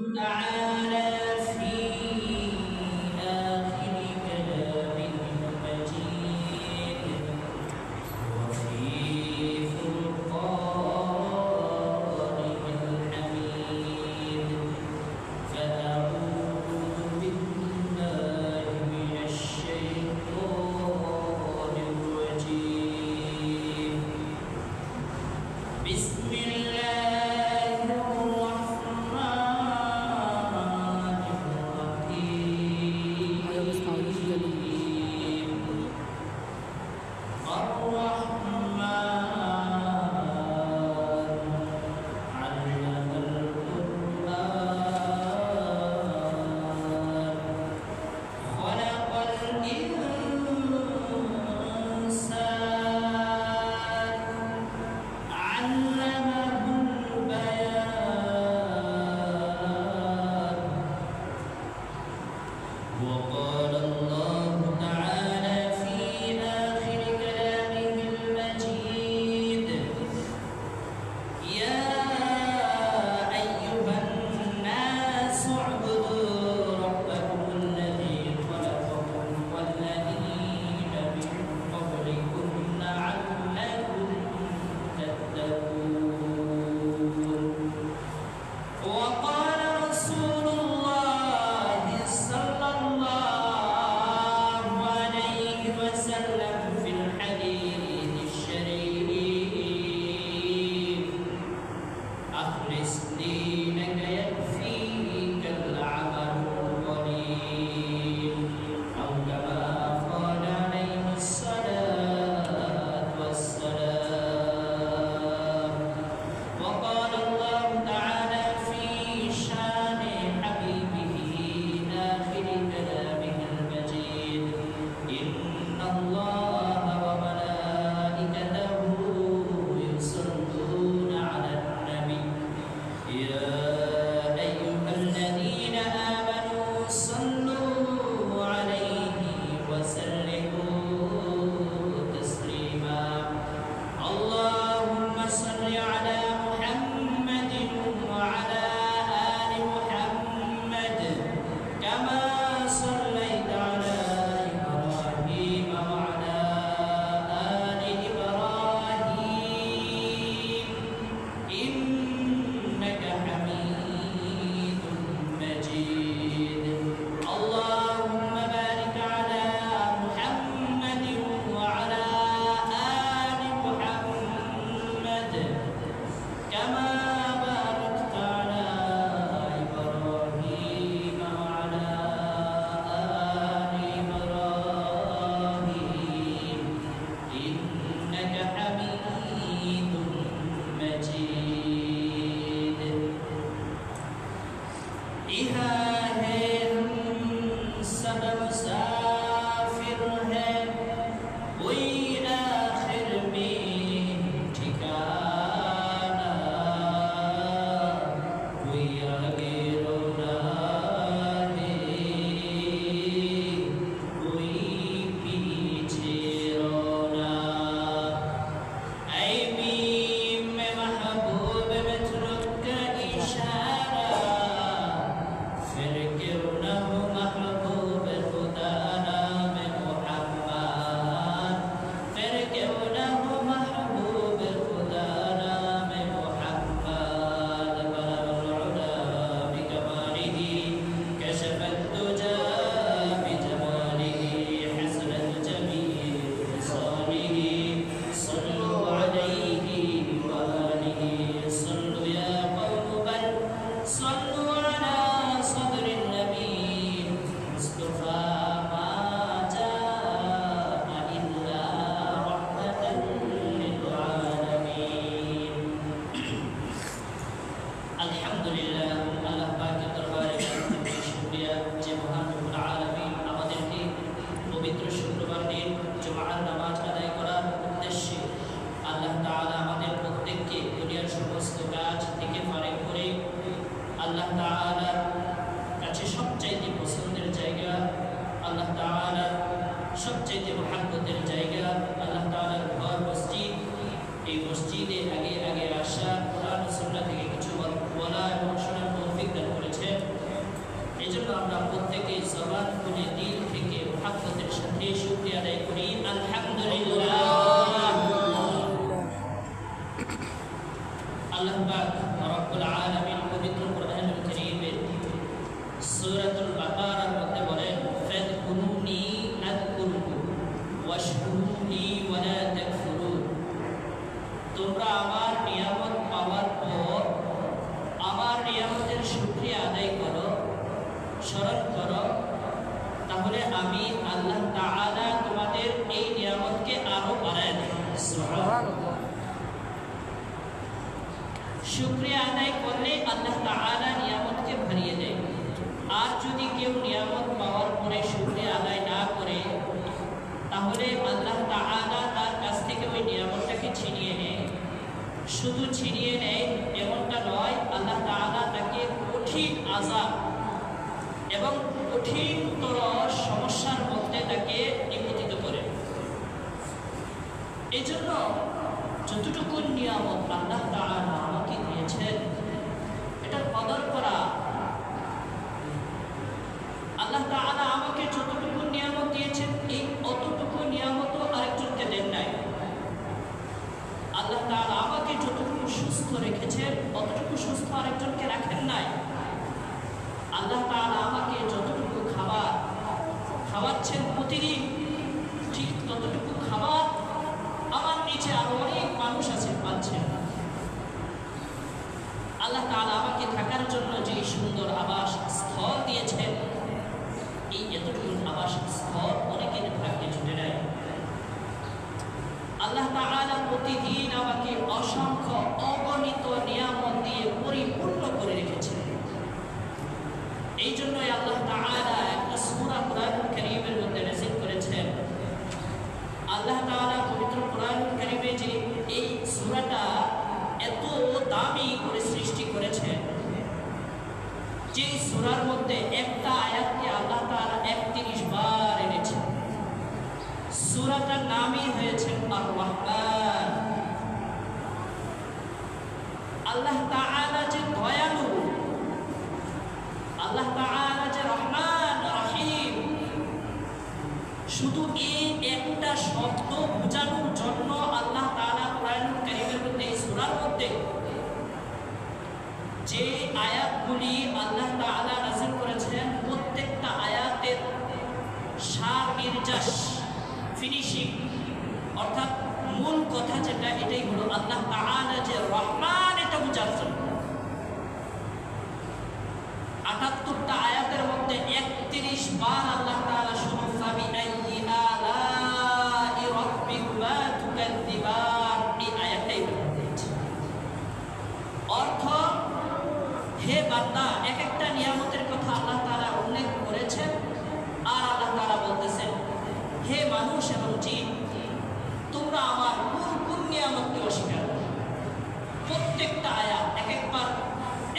على سبيل কাজ থেকে করে আল্লাহ তালার কাছে সবচাইতে পছন্দের জায়গা, আল্লাহ তালার সবচাইতে জায়গা, আল্লাহ তালার ঘর, মসজিদ। এই মসজিদে আগে আগে আসা কোরআন সুন্না থেকে কিছু বলা এবং শোনার এই জন্য আমরা প্রত্যেকেই সবার করে দিল থেকে মহাব্বতের সাথে শুক্রিয়া আদায় করি। আলহামদুলিল্লাহ। শুক্রিয়া আদায় করলে আল্লাহ তালা নিয়ামতকে ভরিয়ে দেয়। আর যদি কেউ নিয়ামত পাওয়ার পরে শুক্রিয়া আদায় না করে, তাহলে আল্লাহ তালা তার কাছ থেকে ওই নিয়ামতটাকে ছিনিয়ে নেয়। শুধু ছিনিয়ে নেয় এমনটা নয়, আল্লাহ তালা তাকে কঠিন আজাব এবং কঠিনতর সমস্যার মধ্যে তাকে নিপতিত করে। এই জন্য যতটুকু নিয়ামত আল্লাহ তালা আমাকে দিয়েছেন এটার কদর করা। আল্লাহ তাআলা আমাকে যতটুকু নিয়ামত দিয়েছেন, এই অতটুকু নিয়ামত আরেকজনকে দেন নাই। আল্লাহ তাআলা আমাকে যতটুকু সুস্থ রেখেছেন, অতটুকু সুস্থ আরেকজনকে রাখেন নাই। আল্লাহ তাআলা আমাকে যতটুকু খাবার খাওয়াচ্ছেন প্রতিদিন, ঠিক ততটুকু খাবার আমার নিচে আরও অনেক মানুষ আছে, পাচ্ছেন। না। আমাকে থাকার জন্য যে সুন্দর আবাস স্থল দিয়েছেন, এই এতটুকু আবাস স্থল অনেকের ভাগ্যে জুটে নেয় আল্লাহ তাআলা প্রতিদিন আমাকে অসংখ্য অগণিত নিয়ামত দিয়ে পরিপূর্ণ করে রেখেছেন এই জন্যই আল্লাহ তাআলা একটা সূরা কোরআনুল কারীমের মধ্যে নাযিল করেছেন আল্লাহ তাআলা পবিত্র কোরআনুল কারীমে যে এই সূরাটা এত দামি যে সূরার মধ্যে একটা আয়াতকে আল্লাহ তাআলা 31 বার এনেছেন। সূরাটার নামই হয়েছে আর রহমান আল্লাহ যে দয়ালু, আল্লাহ তাআলা যে রহমান রহিম, শুধু এই একটা শব্দ বোঝানোর জন্য আল্লাহ তাআলা কোরআনুল কারীমের মধ্যে এই সূরার মধ্যে যে আয়াতগুলি আল্লাহ তাআলা নাযিল করেছেন প্রত্যেকটা আয়াতের সার নির্যাস ফিনিশিং অর্থাৎ মূল কথা যেটা, এটাই হলো আল্লাহ তাআলা যে রহমান, এটা বোঝার জন্য। আটাত্তরটা আয়াতের মধ্যে একত্রিশ বার আল্লাহ তাআলা শুধু ফাবি আইয়ি আলাই রাব্বিকুমা তুকাদ্দিবান এই আয়াতটাই ব্যবহার করেছে অর্থ হে বান্দা এক একটা নিয়ামতের কথা আল্লাহ তাআলা উল্লেখ করেছেন আর আল্লাহ তাআলা বলতেছেন হে মানুষ এবং জিন তোমরা আমার কোন কোন নিয়ামতকে অস্বীকার করো প্রত্যেকটা আয়াত এক একবার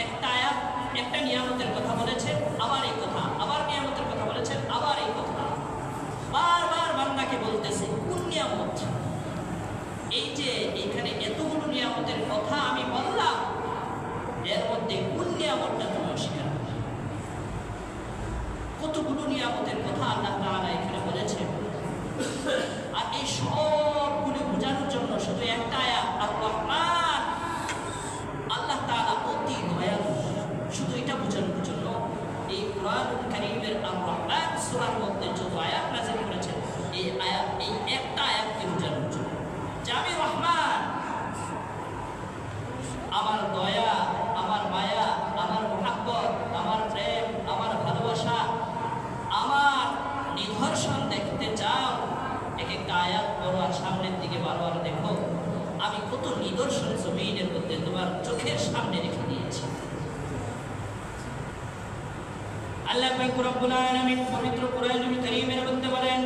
একটা আয়াত একটা নিয়ামতের কথা বলেছেন আবার এই কথা আবার নিয়ামতের কথা বলেছেন আবার এই কথা বারবার বান্দাকে বলতেছে কোন নিয়ামত এই যে এখানে এতগুলো নিয়ামতের কথা আমি বললাম এর মধ্যে কোন নিয়ামতটা তুমি অস্বীকার করবে? কতগুলো নিয়ামতের কথা আল্লাহ তাআলা এখানে বলেছেন। আর এই সবগুলি বোঝানোর জন্য শুধু একটা আয়াত আর আল্লাহ তাআলা অতি দয়ালু। শুধু এটা বোঝানোর জন্য এই কোরআন কারীমের আর রহমান মধ্যে যত আয়াত নাযিল করেছেন এই আয়াত এই একটা আয়াতকে বোঝানোর জন্য যে আমি রহমান আমার দয়া আমার মায়া আমার মহাব্বত আমার প্রেম আমার ভালোবাসা আমার নিদর্শন দেখতে চাও এক একটা আয়াত বড় আর সামনের দিকে বারবার দেখো আমি কত নিদর্শন জমিনের মধ্যে তোমার চোখের সামনে রেখে দিয়েছে। আল্লাহ পাক রব্বুল আলামিন পবিত্র কোরআনুল কারীমের মধ্যে বলেন